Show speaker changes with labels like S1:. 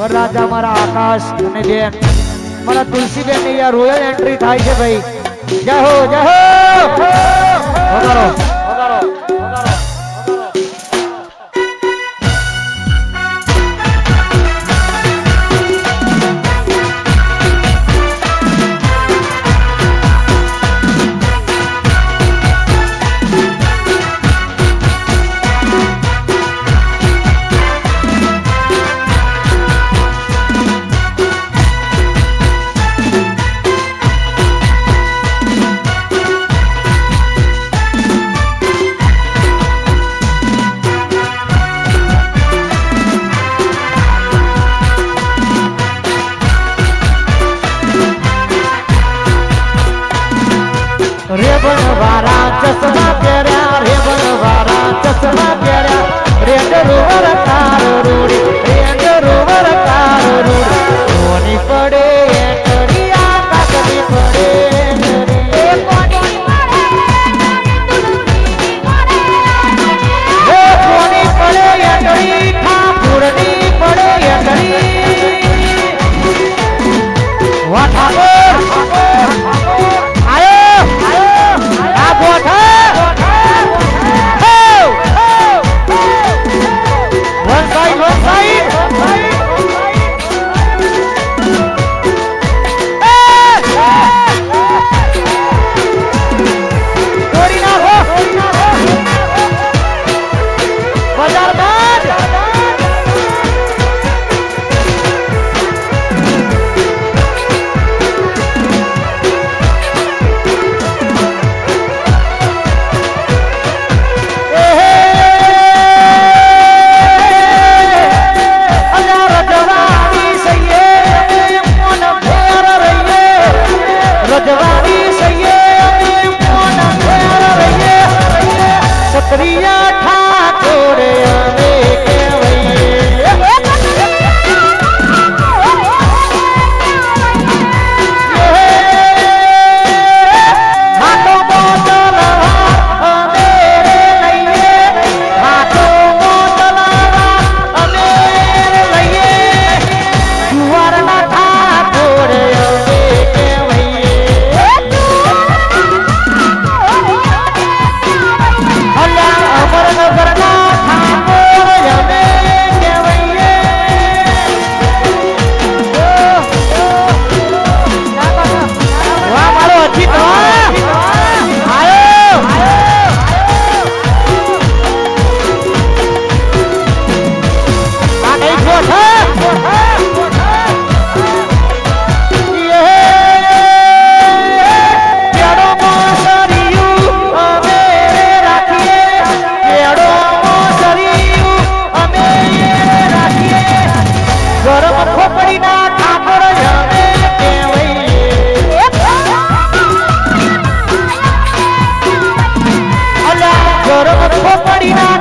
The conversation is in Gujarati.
S1: વરરાજા મારા આકાશ અને બેન મારા તુલસીબેનની યાર રોયલ એન્ટ્રી થાય છે ભાઈ. જય હો જય હો! સક્રિય পারি না